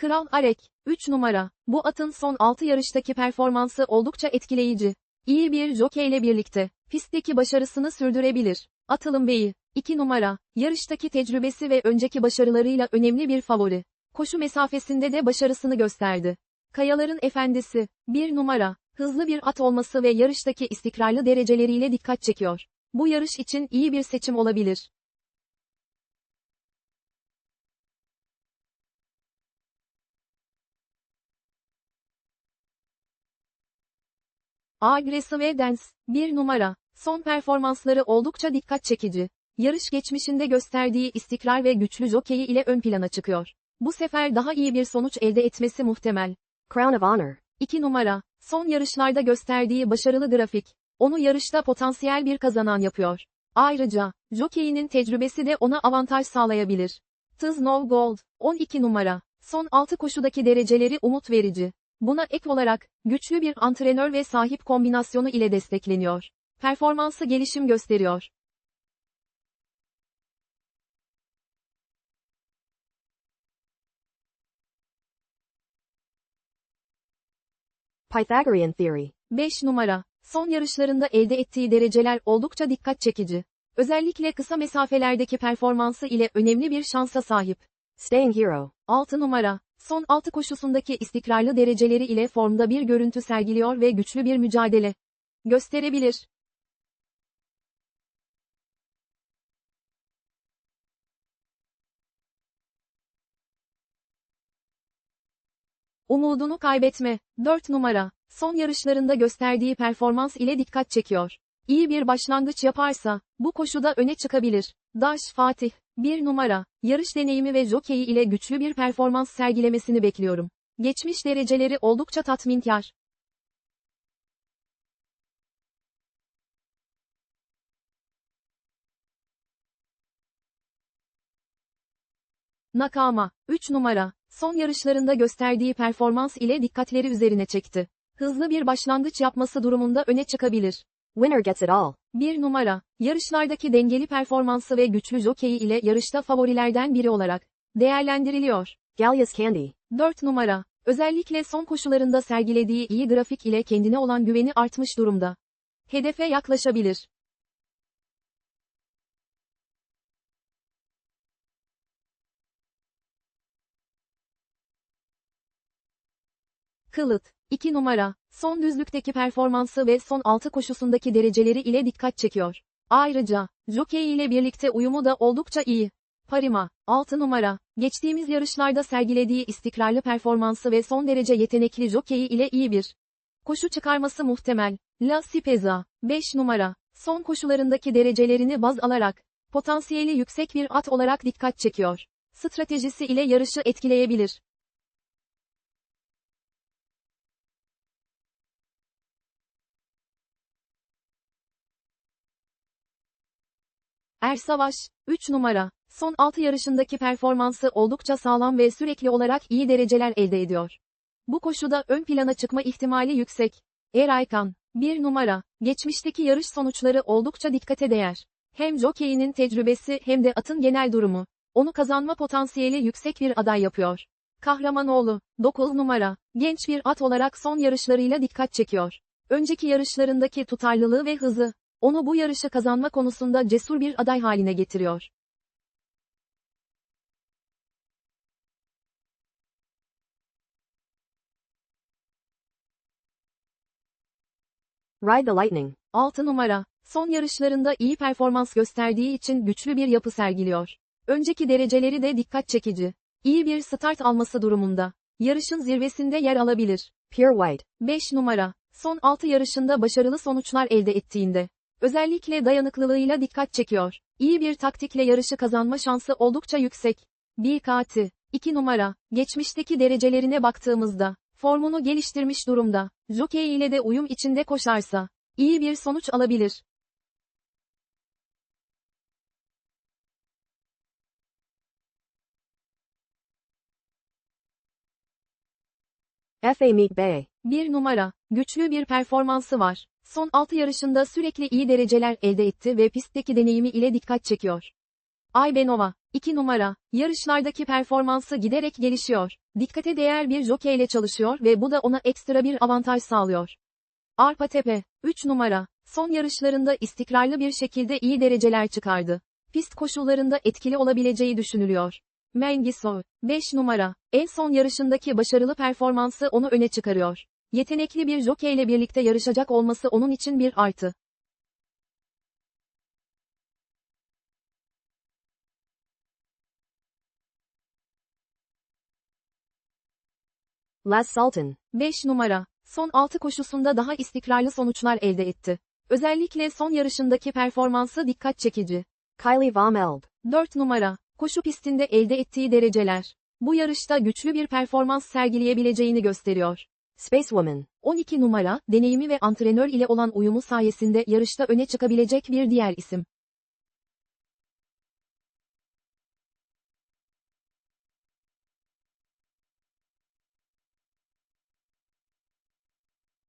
Kral Arek, 3 numara. Bu atın son 6 yarıştaki performansı oldukça etkileyici. İyi bir jokeyle birlikte, pistteki başarısını sürdürebilir. Atılım Bey'i, 2 numara. Yarıştaki tecrübesi ve önceki başarılarıyla önemli bir favori. Koşu mesafesinde de başarısını gösterdi. Kayaların Efendisi, 1 numara. Hızlı bir at olması ve yarıştaki istikrarlı dereceleriyle dikkat çekiyor. Bu yarış için iyi bir seçim olabilir. Aggressive Dance, 1 numara. Son performansları oldukça dikkat çekici. Yarış geçmişinde gösterdiği istikrar ve güçlü jokeyi ile ön plana çıkıyor. Bu sefer daha iyi bir sonuç elde etmesi muhtemel. Crown of Honor. 2 numara. Son yarışlarda gösterdiği başarılı grafik, onu yarışta potansiyel bir kazanan yapıyor. Ayrıca, jokeyinin tecrübesi de ona avantaj sağlayabilir. Tız No Gold, 12 numara. Son 6 koşudaki dereceleri umut verici. Buna ek olarak, güçlü bir antrenör ve sahip kombinasyonu ile destekleniyor. Performansı gelişim gösteriyor. Pythagorean Theory. 5 numara. Son yarışlarında elde ettiği dereceler oldukça dikkat çekici. Özellikle kısa mesafelerdeki performansı ile önemli bir şansa sahip. Staying Hero. 6 numara. Son 6 koşusundaki istikrarlı dereceleri ile formda bir görüntü sergiliyor ve güçlü bir mücadele gösterebilir. Umudunu kaybetme. 4 numara. Son yarışlarında gösterdiği performans ile dikkat çekiyor. İyi bir başlangıç yaparsa, bu koşuda öne çıkabilir. Daş Fatih, 1 numara, yarış deneyimi ve jokeyi ile güçlü bir performans sergilemesini bekliyorum. Geçmiş dereceleri oldukça tatminkar. Nakama, 3 numara, son yarışlarında gösterdiği performans ile dikkatleri üzerine çekti. Hızlı bir başlangıç yapması durumunda öne çıkabilir. Winner gets it all. 1 numara, yarışlardaki dengeli performansı ve güçlü jokeyi ile yarışta favorilerden biri olarak değerlendiriliyor. Gallia's Candy. 4 numara, özellikle son koşularında sergilediği iyi grafik ile kendine olan güveni artmış durumda. Hedefe yaklaşabilir. Kılıt, 2 numara, son düzlükteki performansı ve son 6 koşusundaki dereceleri ile dikkat çekiyor. Ayrıca, jockey ile birlikte uyumu da oldukça iyi. Parima, 6 numara, geçtiğimiz yarışlarda sergilediği istikrarlı performansı ve son derece yetenekli jockey ile iyi bir koşu çıkarması muhtemel. La Speza, 5 numara, son koşularındaki derecelerini baz alarak, potansiyeli yüksek bir at olarak dikkat çekiyor. Stratejisi ile yarışı etkileyebilir. Er Savaş, 3 numara, son 6 yarışındaki performansı oldukça sağlam ve sürekli olarak iyi dereceler elde ediyor. Bu koşuda ön plana çıkma ihtimali yüksek. Er Aykan, 1 numara, geçmişteki yarış sonuçları oldukça dikkate değer. Hem jokeyinin tecrübesi hem de atın genel durumu, onu kazanma potansiyeli yüksek bir aday yapıyor. Kahramanoğlu, 9 numara, genç bir at olarak son yarışlarıyla dikkat çekiyor. Önceki yarışlarındaki tutarlılığı ve hızı, onu bu yarışı kazanma konusunda cesur bir aday haline getiriyor. Ride the Lightning. 6 numara, son yarışlarında iyi performans gösterdiği için güçlü bir yapı sergiliyor. Önceki dereceleri de dikkat çekici. İyi bir start alması durumunda. Yarışın zirvesinde yer alabilir. Pure White. 5 numara, son 6 yarışında başarılı sonuçlar elde ettiğinde, özellikle dayanıklılığıyla dikkat çekiyor. İyi bir taktikle yarışı kazanma şansı oldukça yüksek. Bir kati, 2 numara, geçmişteki derecelerine baktığımızda, formunu geliştirmiş durumda, jockey ile de uyum içinde koşarsa, iyi bir sonuç alabilir. F.A. Meek Bay. 1 numara, güçlü bir performansı var. Son 6 yarışında sürekli iyi dereceler elde etti ve pistteki deneyimi ile dikkat çekiyor. Aybenova, 2 numara, yarışlardaki performansı giderek gelişiyor. Dikkate değer bir jockey ile çalışıyor ve bu da ona ekstra bir avantaj sağlıyor. Arpa Tepe, 3 numara, son yarışlarında istikrarlı bir şekilde iyi dereceler çıkardı. Pist koşullarında etkili olabileceği düşünülüyor. Mengisoy, 5 numara, en son yarışındaki başarılı performansı onu öne çıkarıyor. Yetenekli bir jockey ile birlikte yarışacak olması onun için bir artı. Las Sultan. 5 numara, son 6 koşusunda daha istikrarlı sonuçlar elde etti. Özellikle son yarışındaki performansı dikkat çekici. Kylie Vom Elb. 4 numara, koşu pistinde elde ettiği dereceler. Bu yarışta güçlü bir performans sergileyebileceğini gösteriyor. Spacewoman. 12 numara, deneyimi ve antrenör ile olan uyumu sayesinde yarışta öne çıkabilecek bir diğer isim.